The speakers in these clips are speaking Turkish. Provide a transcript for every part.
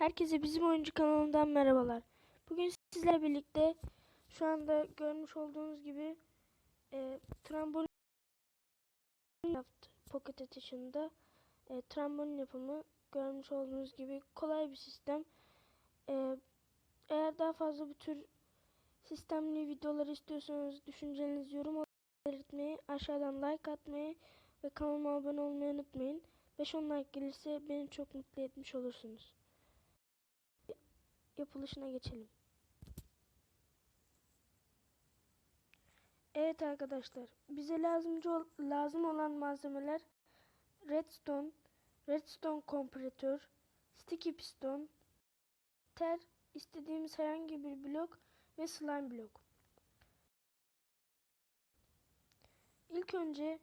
Herkese bizim oyuncu kanalından merhabalar. Bugün sizlerle birlikte şu anda görmüş olduğunuz gibi e, trambolin yaptı Pocket Edition'da. E, trambolin yapımı görmüş olduğunuz gibi kolay bir sistem. E, eğer daha fazla bu tür sistemli videolar istiyorsanız düşüncelerinizi yorum olarak belirtmeyi, aşağıdan like atmayı ve kanalıma abone olmayı unutmayın. 5-10 like gelirse beni çok mutlu etmiş olursunuz yapılışına geçelim. Evet arkadaşlar, bize lazımcı lazım olan malzemeler redstone, redstone kompresör, sticky piston, ter, istediğimiz herhangi bir blok ve slime blok. İlk önce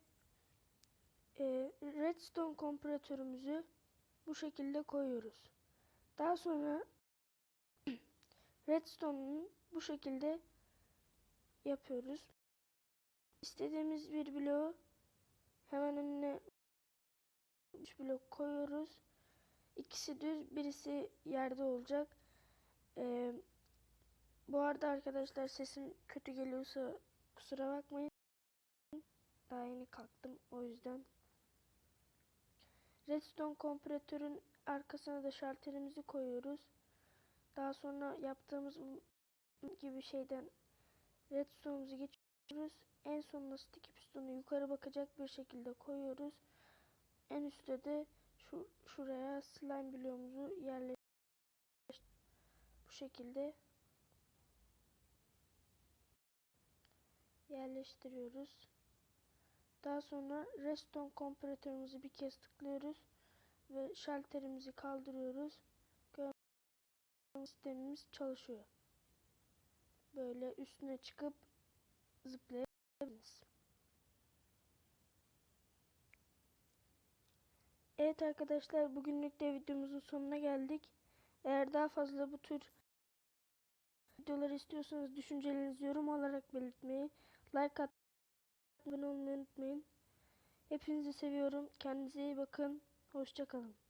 e, redstone kompresörümüzü bu şekilde koyuyoruz. Daha sonra Redstone'u bu şekilde yapıyoruz. İstediğimiz bir bloğu hemen önüne 3 blok koyuyoruz. İkisi düz, birisi yerde olacak. Ee, bu arada arkadaşlar sesim kötü geliyorsa kusura bakmayın. Daha yeni kalktım o yüzden. Redstone kompresörün arkasına da şalterimizi koyuyoruz. Daha sonra yaptığımız gibi şeyden redstone'umuzu geçiyoruz. En sonunda sticky pistonu yukarı bakacak bir şekilde koyuyoruz. En üstte de şu şuraya slime bloğumuzu yerleştiriyoruz. Bu şekilde yerleştiriyoruz. Daha sonra redstone kompresörümüzü bir kez tıklıyoruz ve şalterimizi kaldırıyoruz sistemimiz çalışıyor. Böyle üstüne çıkıp zıplayabiliriz. Evet arkadaşlar bugünlük de videomuzun sonuna geldik. Eğer daha fazla bu tür videolar istiyorsanız düşüncelerinizi yorum olarak belirtmeyi, like atmayı, abone olmayı unutmayın. Hepinizi seviyorum. Kendinize iyi bakın. Hoşçakalın.